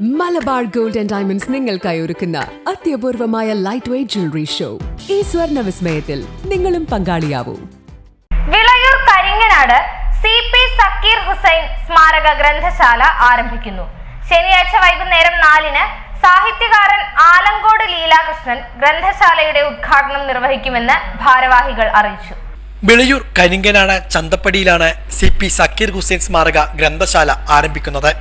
Malabar gold and diamonds നിങ്ങൾക്കായി ഒരുക്കുന്ന അത്യപൂർവമായ ലൈറ്റ് വെയ്റ്റ് ജ്വല്ലറി ഷോ ഈ സ്വർണ വിസ്മയത്തിൽ നിങ്ങളും പങ്കാളിയാവൂ. വിളയൂർ കരിങ്ങനാട് സി പി സക്കീർ ഹുസൈൻ സ്മാരക ഗ്രന്ഥശാല ആരംഭിക്കുന്നു. ശനിയാഴ്ച വൈകുന്നേരം നാലിന് സാഹിത്യകാരൻ ആലങ്കോട് ലീലാകൃഷ്ണൻ ഗ്രന്ഥശാലയുടെ ഉദ്ഘാടനം നിർവഹിക്കുമെന്ന് ഭാരവാഹികൾ അറിയിച്ചു. വിളയൂർ കരിങ്കനാട് ചന്തപ്പടിയിലാണ് സി പി സക്കീർ ഹുസൈൻ സ്മാരക ഗ്രന്ഥശാല ആരംഭിക്കുന്നത്.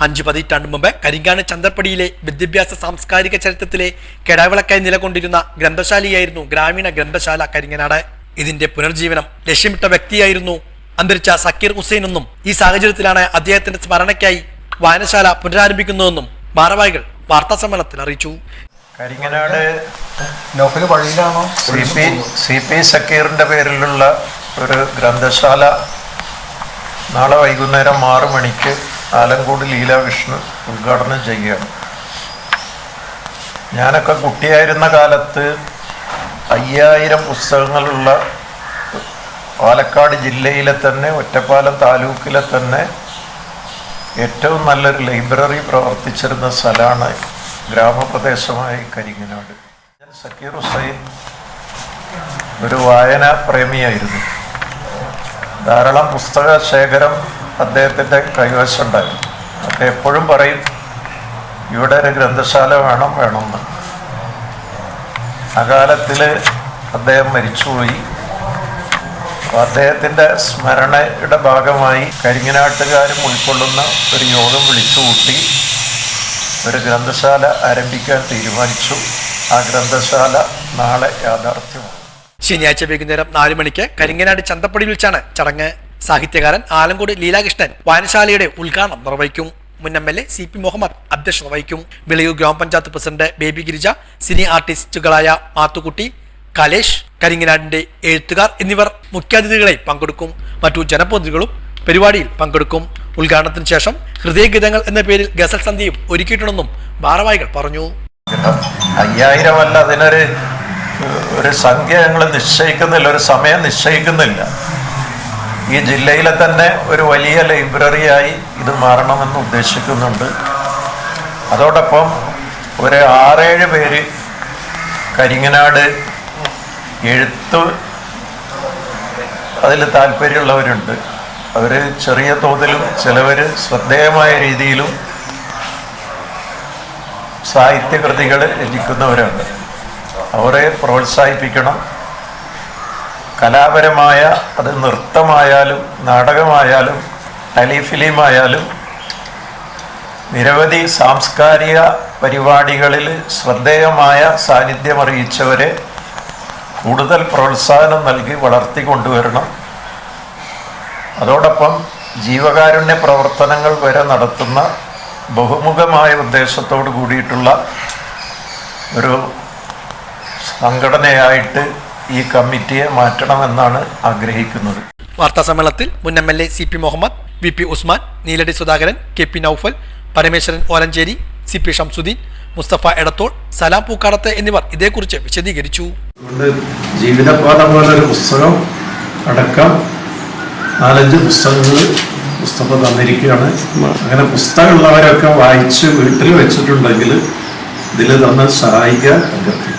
അഞ്ചു പതിറ്റാണ്ട് മുമ്പ് കരിങ്കാണ് ചന്ദ്രപ്പടിയിലെ വിദ്യാഭ്യാസ സാംസ്കാരിക ചരിത്രത്തിലെ കെടാവിളക്കായി നിലകൊണ്ടിരുന്ന ഗ്രന്ഥശാലയായിരുന്നു ഗ്രാമീണ ഗ്രന്ഥശാല കരിങ്ങനാട്. ഇതിന്റെ പുനർജീവനം ലക്ഷ്യമിട്ട വ്യക്തിയായിരുന്നു അന്തരിച്ച സക്കീർ ഹുസൈൻ എന്നും ഈ സാഹചര്യത്തിലാണ് അദ്ദേഹത്തിന്റെ സ്മരണയ്ക്കായി വായനശാല പുനരാരംഭിക്കുന്നതെന്നും ഭാരവാഹികൾ വാർത്താ സമ്മേളനത്തിൽ അറിയിച്ചു. കരിങ്ങനാട് സി പി സി പേരിലുള്ള ഒരു ഗ്രന്ഥശാല നാളെ വൈകുന്നേരം ആറു മണിക്ക് ആലങ്കോട് ലീലാകൃഷ്ണൻ ഉദ്ഘാടനം ചെയ്യുകയാണ്. ഞാനൊക്കെ കുട്ടിയായിരുന്ന കാലത്ത് അയ്യായിരം പുസ്തകങ്ങളുള്ള പാലക്കാട് ജില്ലയിലെ തന്നെ ഒറ്റപ്പാലം താലൂക്കിലെ തന്നെ ഏറ്റവും നല്ലൊരു ലൈബ്രറി പ്രവർത്തിച്ചിരുന്ന സ്ഥലമാണ് ഗ്രാമപ്രദേശമായ കരിങ്ങനാട്. ഞാൻ സക്കീർ ഹുസൈൻ ഒരു വായനാ പ്രേമിയായിരുന്നു. ധാരാളം പുസ്തക ശേഖരം അദ്ദേഹത്തിന്റെ കൈവശമുണ്ടായി. അദ്ദേഹം എപ്പോഴും പറയും ഇവിടെ ഒരു ഗ്രന്ഥശാല വേണം വേണമെന്ന്. അകാലത്തിൽ അദ്ദേഹം മരിച്ചുപോയി. അദ്ദേഹത്തിന്റെ സ്മരണയുടെ ഭാഗമായി കരിങ്ങനാട്ടുകാരും ഉൾക്കൊള്ളുന്ന ഒരു യോഗം വിളിച്ചുകൂട്ടി. ഒരു ഗ്രന്ഥശാല ആരംഭിക്കാൻ തീരുമാനിച്ചു. ആ ഗ്രന്ഥശാല നാളെ യാഥാർത്ഥ്യമാണ് ശനിയാഴ്ച വൈകുന്നേരം നാല് മണിക്ക് കരിങ്ങനാട് ചന്തപ്പടി വെച്ചാണ് ചടങ്ങ്. സാഹിത്യകാരൻ ആലങ്കോട് ലീലാകൃഷ്ണൻ വായനശാലയുടെ ഉദ്ഘാടനം നിർവഹിക്കും. മുൻ M L A C P Muhammad അധ്യക്ഷത വഹിക്കും. വിളയൂർ ഗ്രാമപഞ്ചായത്ത് പ്രസിഡന്റ് ബേബി ഗിരിജ സിനി ആർട്ടിസ്റ്റുകളായ മാത്തുക്കുട്ടി കലേഷ് കരിങ്ങനാടിന്റെ എഴുത്തുകാർ എന്നിവർ മുഖ്യാതിഥികളെ പങ്കെടുക്കും. മറ്റു ജനപ്രതിനിധികളും പരിപാടിയിൽ പങ്കെടുക്കും. ഉദ്ഘാടനത്തിന് ശേഷം ഹൃദയഗീതങ്ങൾ എന്ന പേരിൽ ഗസൽ സന്ധ്യയും ഒരുക്കിയിട്ടുണ്ടെന്നും ഭാരവാഹികൾ പറഞ്ഞു. അയ്യായിരം അല്ല അതിനൊരു ഒരു സംഖ്യ ഞങ്ങൾ നിശ്ചയിക്കുന്നില്ല ഒരു സമയം നിശ്ചയിക്കുന്നില്ല. ഈ ജില്ലയിലെ തന്നെ ഒരു വലിയ ലൈബ്രറിയായി ഇത് മാറണമെന്ന് ഉദ്ദേശിക്കുന്നുണ്ട്. അതോടൊപ്പം ഒരു ആറേഴ് പേര് കരിങ്ങനാട് എഴുത്ത് അതിൽ താല്പര്യമുള്ളവരുണ്ട്. അവർ ചെറിയ തോതിലും ചിലവർ ശ്രദ്ധേയമായ രീതിയിലും സാഹിത്യകൃതികൾ രചിക്കുന്നവരുണ്ട് അവരെ പ്രോത്സാഹിപ്പിക്കണം. കലാപരമായ അത് നൃത്തമായാലും നാടകമായാലും ടെലിഫിലിമായാലും നിരവധി സാംസ്കാരിക പരിപാടികളിൽ ശ്രദ്ധേയമായ സാന്നിധ്യമറിയിച്ചവരെ കൂടുതൽ പ്രോത്സാഹനം നൽകി വളർത്തി കൊണ്ടുവരണം. അതോടൊപ്പം ജീവകാരുണ്യ പ്രവർത്തനങ്ങൾ വരെ നടത്തുന്ന ബഹുമുഖമായ ഉദ്ദേശത്തോട് കൂടിയിട്ടുള്ള ഒരു സംഘടനയായിട്ട് ഈ കമ്മിറ്റിയെ മാറ്റണമെന്നാണ് ആഗ്രഹിക്കുന്നത്. വാർത്താ സമ്മേളനത്തിൽ മുൻ M L A C P Muhammad V P Usman Neeladi Sudhakaran K P Naufal Parameswaran Olancheri C P Shamsuddin Mustafa Edathol Salam Pookkadath എന്നിവർ ഇതേക്കുറിച്ച് വിശദീകരിച്ചു. ജീവിതപാഠം പോലെ ഒരു പുസ്തകം അടക്കം നാലഞ്ച് പുസ്തകങ്ങൾ പുസ്തകം തന്നിരിക്കുകയാണ്. അങ്ങനെ പുസ്തകമുള്ളവരൊക്കെ വായിച്ച് വീട്ടിൽ വെച്ചിട്ടുണ്ടെങ്കിൽ ഇതിൽ തന്നെ സഹായിക്കാൻ അഭ്യർത്ഥിക്കുന്നു.